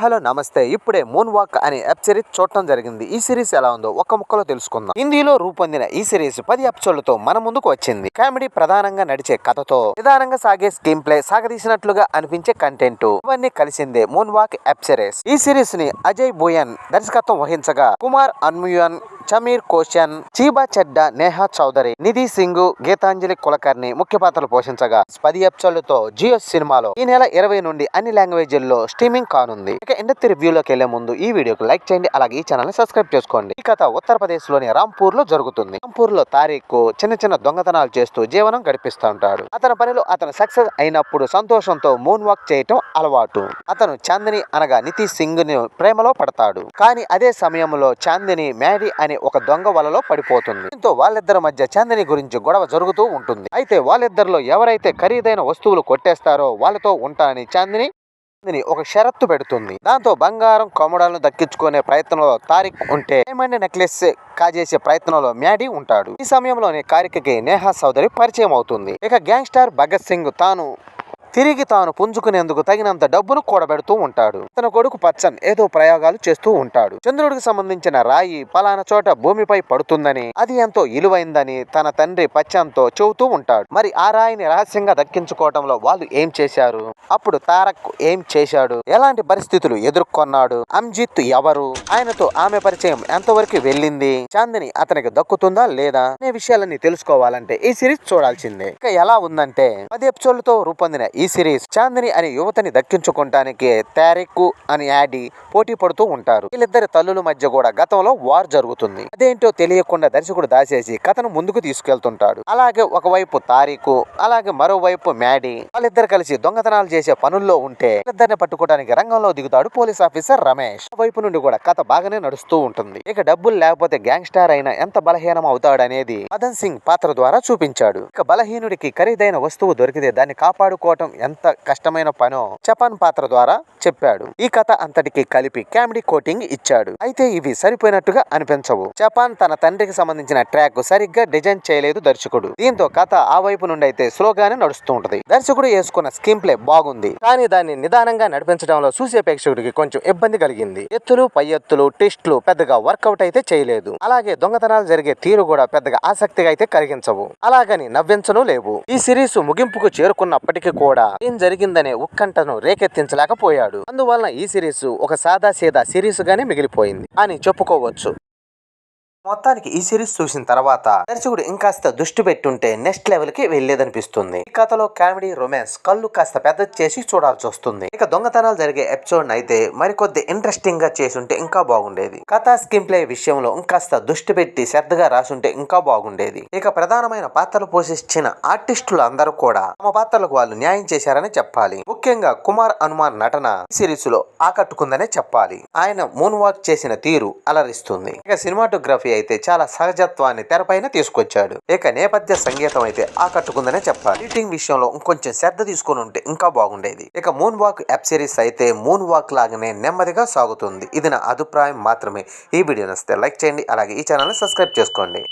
Hello నమస్తే ఇప్పుడే moon walk అనే వెబ్ సిరీస్ చూడటం జరిగింది. ఈ సిరీస్ ఎలా ఉందో ఒక్క ముక్కలో తెలుసుకుందాం. హిందీలో రూపొందిన ఈ సిరీస్ పది ఎపిసోడ్లతో మన ముందుకు వచ్చింది. కామెడీ ప్రధానంగా నడిచే కథతో నిదానంగా సాగే స్క్రీన్ ప్లే సాగదీసినట్లుగా అనిపించే కంటెంట్ ఇవన్నీ కలిసిందే మూన్ వాక్ వెబ్ సిరీస్ ఈ సిరీస్ని అజయ్ బోయన్ దర్శకత్వం వహించగా కుమార్ అన్ముయన్ చమీర్ కోషన్ చీబా చెడ్డా నేహా చౌదరి నిధి సింగ్ గీతాంజలి కులకర్ణి ముఖ్య పాత్రలు పోషించగా పది ఎపిసోడ్లతో జియో సినిమాలో ఈ నెల ఇరవై నుండి అన్ని లాంగ్వేజ్ల్లో స్ట్రీమింగ్ కానుంది. ఇక ఇండస్ట్రీ రివ్యూలోకి వెళ్ళే ముందు ఈ వీడియోకి లైక్ చేయండి అలాగే ఈ ఛానల్ని సబ్స్క్రైబ్ చేసుకోండి. ఈ కథ ఉత్తరప్రదేశ్లోని రాంపూర్లో జరుగుతుంది. రాంపూర్లో తారీఖు చిన్న చిన్న దొంగతనాలు చేస్తూ జీవనం గడిపిస్తూ ఉంటాడు. అతని పనిలో అతను సక్సెస్ అయినప్పుడు సంతోషంతో మూన్ వాక్ చేయటం అలవాటు. అతను చాందిని అనగా నితీష్ సింగ్ని ప్రేమలో పడతాడు. కానీ అదే సమయంలో చాందిని మ్యాడీ అనే ఒక దొంగ వలలో పడిపోతుంది. దీంతో వాళ్ళిద్దరి మధ్య చాందిని గురించి గొడవ జరుగుతూ ఉంటుంది. అయితే వాళ్ళిద్దరిలో ఎవరైతే ఖరీదైన వస్తువులు కొట్టేస్తారో వాళ్ళతో ఉంటానని చాందిని చాందిని ఒక షరత్తు పెడుతుంది. దాంతో బంగారం కొమడాలను దక్కించుకునే ప్రయత్నంలో తారిక్ ఉంటే డైమండ్ నెక్లెస్ కాజేసే ప్రయత్నంలో మ్యాడీ ఉంటాడు. ఈ సమయంలోనే కారికకి నేహా సౌదరి పరిచయం అవుతుంది ఇక గ్యాంగ్స్టార్ భగత్ సింగ్ తాను తిరిగి తాను పుంజుకునేందుకు తగినంత డబ్బును కూడబెడుతూ ఉంటాడు. తన కొడుకు పచ్చన్ ఏదో ప్రయోగాలు చేస్తూ ఉంటాడు. చంద్రుడికి సంబంధించిన రాయి పలానా చోట భూమిపై పడుతుందని అది ఎంతో ఇలువైందని తన తండ్రి పచ్చన్తో చెబుతూ ఉంటాడు. మరి ఆ రాయిని రహస్యంగా దక్కించుకోవడంలో వాళ్ళు ఏం చేశారు? అప్పుడు తారక్ ఏం చేశాడు? ఎలాంటి పరిస్థితులు ఎదుర్కొన్నాడు? అంజిత్ ఎవరు? ఆయనతో ఆమె పరిచయం ఎంతవరకు వెళ్ళింది? చాందిని అతనికి దక్కుతుందా లేదా అనే విషయాలన్నీ తెలుసుకోవాలంటే ఈ సిరీస్ చూడాల్సిందే. ఇక ఎలా ఉందంటే పది ఎపిసోడ్లతో రూపొందిన ఈ సిరీస్ చాందిని అనే యువతని దక్కించుకోవటానికి తారిక్ అని యాడి పోటీ పడుతూ ఉంటారు. వీళ్ళిద్దరి తల్లుల మధ్య కూడా గతంలో వార్ జరుగుతుంది. అదేంటో తెలియకుండా దర్శకుడు దాచేసి కథను ముందుకు తీసుకెళ్తుంటాడు. అలాగే ఒకవైపు తారీఖు అలాగే మరోవైపు మ్యాడీ. వాళ్ళిద్దరు కలిసి దొంగతనాలు చేసే పనుల్లో ఉంటే వాళ్ళిద్దరిని పట్టుకోవడానికి రంగంలో దిగుతాడు పోలీస్ ఆఫీసర్ రమేష్. వైపు నుండి కూడా కథ బాగానే నడుస్తూ ఉంటుంది. ఇక డబ్బులు లేకపోతే గ్యాంగ్స్టార్ అయినా ఎంత బలహీనం అవుతాడనేది మదన్ సింగ్ పాత్ర ద్వారా చూపించాడు. ఇక బలహీనుడికి ఖరీదైన వస్తువు దొరికితే దాన్ని కాపాడుకోవటం ఎంత కష్టమైన పనో జపాన్ పాత్ర ద్వారా చెప్పాడు. ఈ కథ అంతటికి కలిపి కామెడీ కోటింగ్ ఇచ్చాడు. అయితే ఇవి సరిపోయినట్టుగా అనిపించవు. జపాన్ తన తండ్రికి సంబంధించిన ట్రాక్ సరిగ్గా డిజైన్ చేయలేదు దర్శకుడు. దీంతో కథ ఆ వైపు నుండి అయితే స్లోగానే నడుస్తూ ఉంటది. దర్శకుడు వేసుకున్న స్కీమ్ ప్లే బాగుంది. కానీ దాన్ని నిదానంగా నడిపించడంలో చూసే ప్రేక్షకుడికి కొంచెం ఇబ్బంది కలిగింది. ఎత్తులు పై ఎత్తులు టెస్ట్లు పెద్దగా వర్కౌట్ అయితే చేయలేదు. అలాగే దొంగతనాలు జరిగే తీరు కూడా పెద్దగా ఆసక్తిగా అయితే కలిగించవు. అలాగని నవ్వించను లేవు. ఈ సిరీస్ ముగింపుకు చేరుకున్నప్పటికీ కూడా ఏం జరిగిందనే ఉత్కంఠను రేకెత్తించలేకపోయాడు. అందువలన ఈ సిరీస్ ఒక సాదా సీదా సిరీస్ గానే మిగిలిపోయింది అని చెప్పుకోవచ్చు. మొత్తానికి ఈ సిరీస్ చూసిన తర్వాత దర్శకుడు ఇంకాస్త దృష్టి పెట్టుంటే నెక్స్ట్ లెవెల్కి వెళ్ళేదనిపిస్తుంది ఈ కథలో కామెడీ రొమాన్స్ కళ్ళు కాస్త పెద్ద చేసి చూడాల్సి వస్తుంది. ఇక దొంగతనాలు జరిగే ఎపిసోడ్ అయితే మరికొద్ది ఇంట్రెస్టింగ్గా చేసుంటే ఇంకా బాగుండేది. కథ స్కిన్ ప్లే విషయంలో ఇంకాస్త దృష్టి పెట్టి శ్రద్ధగా రాసుంటే ఇంకా బాగుండేది. ఇక ప్రధానమైన పాత్రలు పోషించిన ఆర్టిస్టులు అందరూ కూడా తమ పాత్రలకు వాళ్ళు న్యాయం చేశారని చెప్పాలి. ముఖ్యంగా కుమార్ హనుమాన్ నటన ఈ సిరీస్లో ఆకట్టుకుందనే చెప్పాలి. ఆయన మూన్ వాక్ చేసిన తీరు అలరిస్తుంది. ఇక సినిమాటోగ్రఫీ అయితే చాలా సహజత్వాన్ని తెరపైన తీసుకొచ్చాడు. ఇక నేపథ్య సంగీతం అయితే ఆకట్టుకుందనే చెప్పాలి. ఎడిటింగ్ విషయంలో ఇంకొంచెం శ్రద్ధ తీసుకొని ఉంటే ఇంకా బాగుండేది. ఇక మూన్ వాక్ వెబ్ సిరీస్ అయితే మూన్ వాక్ లాగానే నెమ్మదిగా సాగుతుంది. ఇది నా అభిప్రాయం మాత్రమే. ఈ వీడియో నచ్చితే లైక్ చేయండి. అలాగే ఈ ఛానల్ని సబ్స్క్రైబ్ చేసుకోండి.